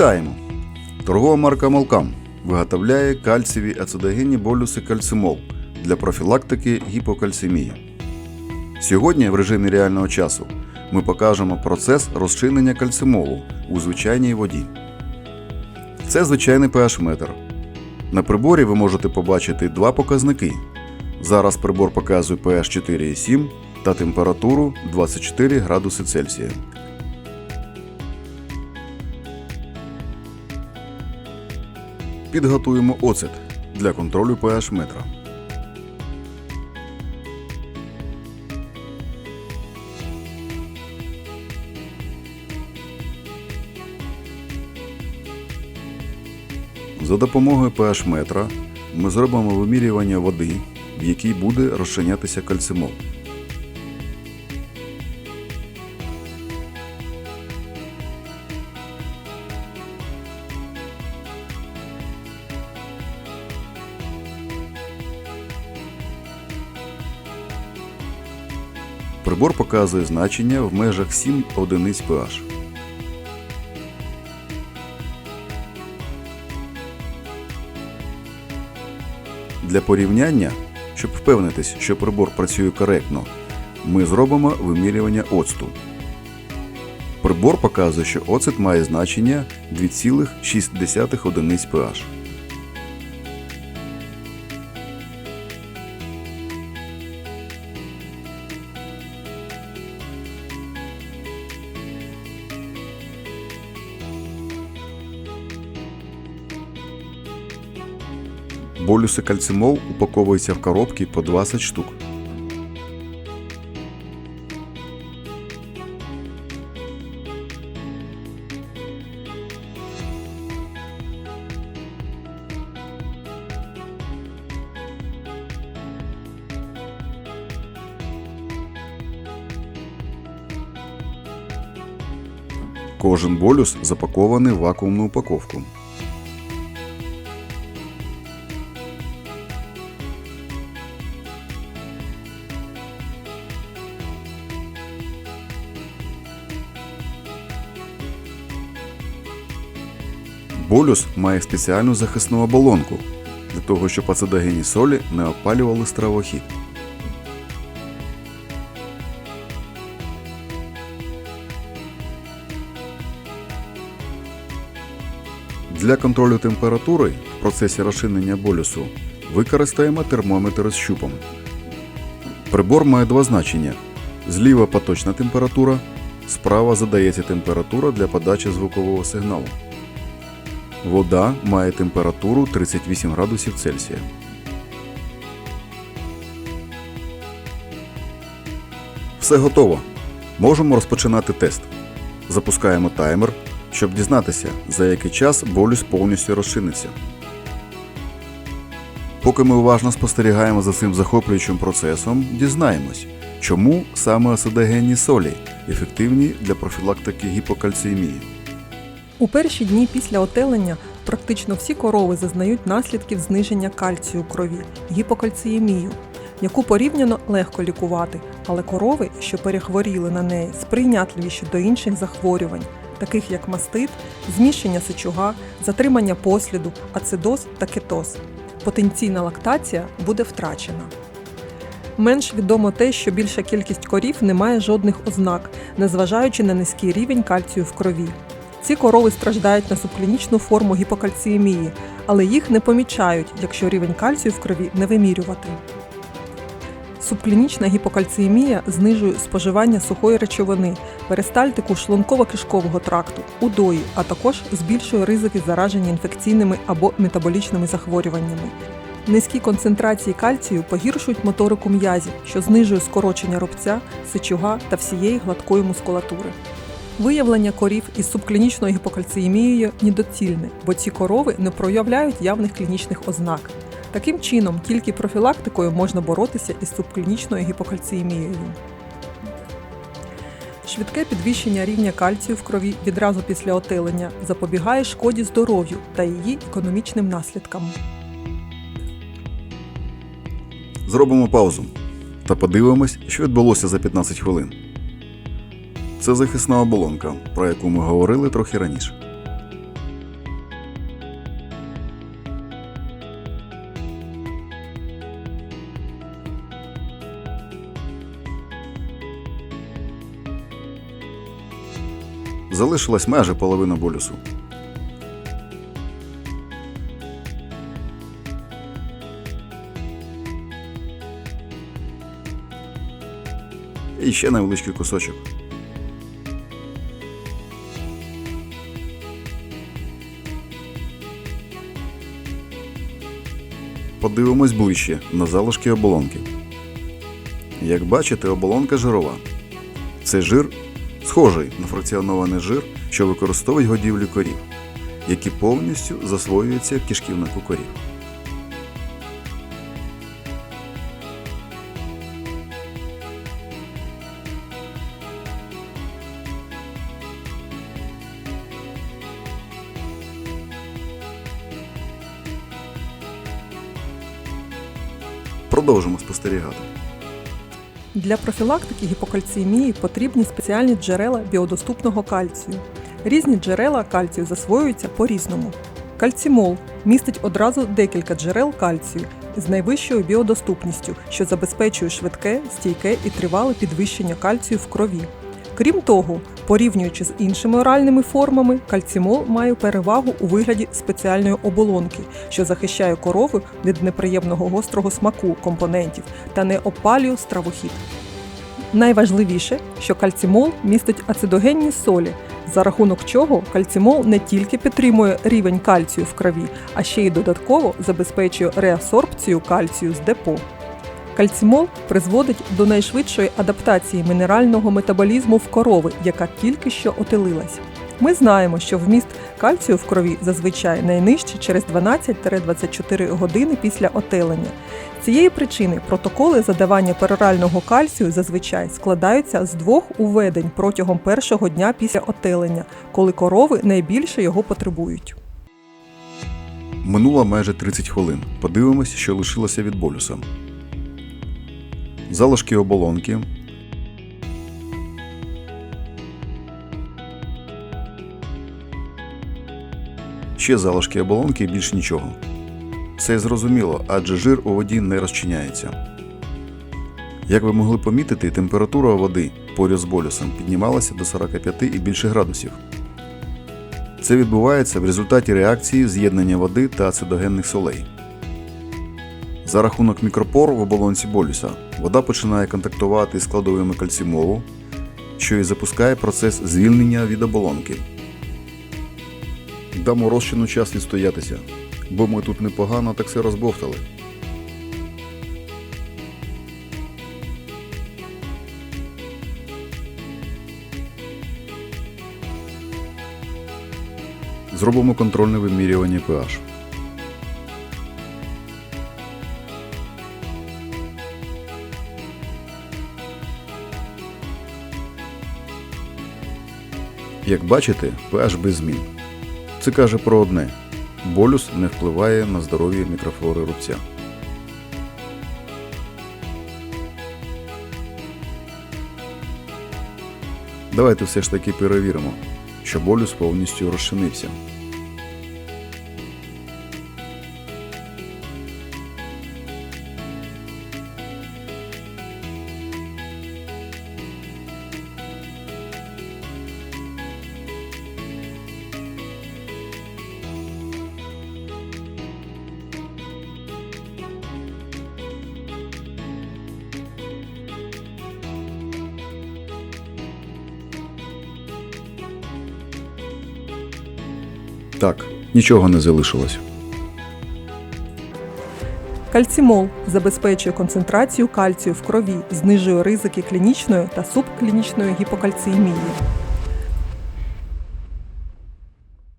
Вітаємо! Торгова марка Малкам виготовляє кальцієві ацидогенні болюси кальцимол для профілактики гіпокальцемії. Сьогодні в режимі реального часу ми покажемо процес розчинення кальцимолу у звичайній воді. Це звичайний pH-метр. На приборі ви можете побачити два показники. Зараз прибор показує pH 4,7 та температуру 24 градуси Цельсія. Підготуємо оцет для контролю pH метра. За допомогою pH метра ми зробимо вимірювання води, в якій буде розчинятися кальцимол. Прибор показує значення в межах 7 одиниць pH. Для порівняння, щоб впевнитись, що прибор працює коректно, ми зробимо вимірювання оцту. Прибор показує, що оцет має значення 2,6 одиниць pH. Болюси кальцимол упаковуються в коробки по 20 штук. Кожен болюс запакований в вакуумну упаковку. Болюс має спеціальну захисну оболонку для того, щоб ацидогенні солі не опалювали стравохід. Для контролю температури в процесі розчинення болюсу використаємо термометр з щупом. Прибор має два значення: зліва поточна температура, справа задається температура для подачі звукового сигналу. Вода має температуру 38 градусів Цельсія. Все готово. Можемо розпочинати тест. Запускаємо таймер, щоб дізнатися, за який час болюс повністю розчиниться. Поки ми уважно спостерігаємо за цим захоплюючим процесом, дізнаємось, чому саме ацидогенні солі ефективні для профілактики гіпокальціємії. У перші дні після отелення практично всі корови зазнають наслідків зниження кальцію у крові, гіпокальціємію, яку порівняно легко лікувати, але корови, що перехворіли на неї, сприйнятливіші до інших захворювань, таких як мастит, зміщення сечуга, затримання посліду, ацидоз та кетоз. Потенційна лактація буде втрачена. Менш відомо те, що більша кількість корів не має жодних ознак, незважаючи на низький рівень кальцію в крові. Ці корови страждають на субклінічну форму гіпокальціємії, але їх не помічають, якщо рівень кальцію в крові не вимірювати. Субклінічна гіпокальціємія знижує споживання сухої речовини, перистальтику шлунково-кишкового тракту, удої, а також збільшує ризики зараження інфекційними або метаболічними захворюваннями. Низькі концентрації кальцію погіршують моторику м'язів, що знижує скорочення рубця, сечуга та всієї гладкої мускулатури. Виявлення корів із субклінічною гіпокальціємією недоцільне, бо ці корови не проявляють явних клінічних ознак. Таким чином, тільки профілактикою можна боротися із субклінічною гіпокальціємією. Швидке підвищення рівня кальцію в крові відразу після отелення запобігає шкоді здоров'ю та її економічним наслідкам. Зробимо паузу та подивимось, що відбулося за 15 хвилин. Це захисна оболонка, про яку ми говорили трохи раніше. Залишилась майже половина болюсу. І ще невеличкий кусочок. Подивимось ближче на залишки оболонки. Як бачите, оболонка жирова. Це жир схожий на фракціонований жир, що використовують годівлі корів, які повністю засвоюються в кишківнику корів. Продовжимо спостерігати. Для профілактики гіпокальціємії потрібні спеціальні джерела біодоступного кальцію. Різні джерела кальцію засвоюються по-різному. Кальцімол містить одразу декілька джерел кальцію з найвищою біодоступністю, що забезпечує швидке, стійке і тривале підвищення кальцію в крові. Крім того, порівнюючи з іншими оральними формами, кальцімол має перевагу у вигляді спеціальної оболонки, що захищає корову від неприємного гострого смаку компонентів та не опалює стравохід. Найважливіше, що кальцимол містить ацидогенні солі, за рахунок чого кальцимол не тільки підтримує рівень кальцію в крові, а ще й додатково забезпечує реасорбцію кальцію з депо. Кальцимол призводить до найшвидшої адаптації минерального метаболізму в корови, яка тільки що отелилась. Ми знаємо, що вміст кальцію в крові зазвичай найнижчий через 12-24 години після отелення. З цієї причини протоколи задавання перорального кальцію зазвичай складаються з двох уведень протягом першого дня після отелення, коли корови найбільше його потребують. Минуло майже 30 хвилин. Подивимось, що лишилося від болюса. Залишки оболонки. Ще залишки оболонки і більш нічого. Це зрозуміло, адже жир у воді не розчиняється. Як ви могли помітити, температура води поряд з болюсом піднімалася до 45 і більше градусів. Це відбувається в результаті реакції з'єднання води та ацидогенних солей. За рахунок мікропор в оболонці болюса вода починає контактувати з складовими кальцимолу, що і запускає процес звільнення від оболонки. Дамо розчину час відстоятися, бо ми тут непогано так все розбовтали. Зробимо контрольне вимірювання pH. Як бачите, pH без змін. Це каже про одне: болюс не впливає на здоров'я мікрофлори рубця. Давайте все ж таки перевіримо, що болюс повністю розчинився. Так, нічого не залишилось. Кальцимол забезпечує концентрацію кальцію в крові, знижує ризики клінічної та субклінічної гіпокальціємії.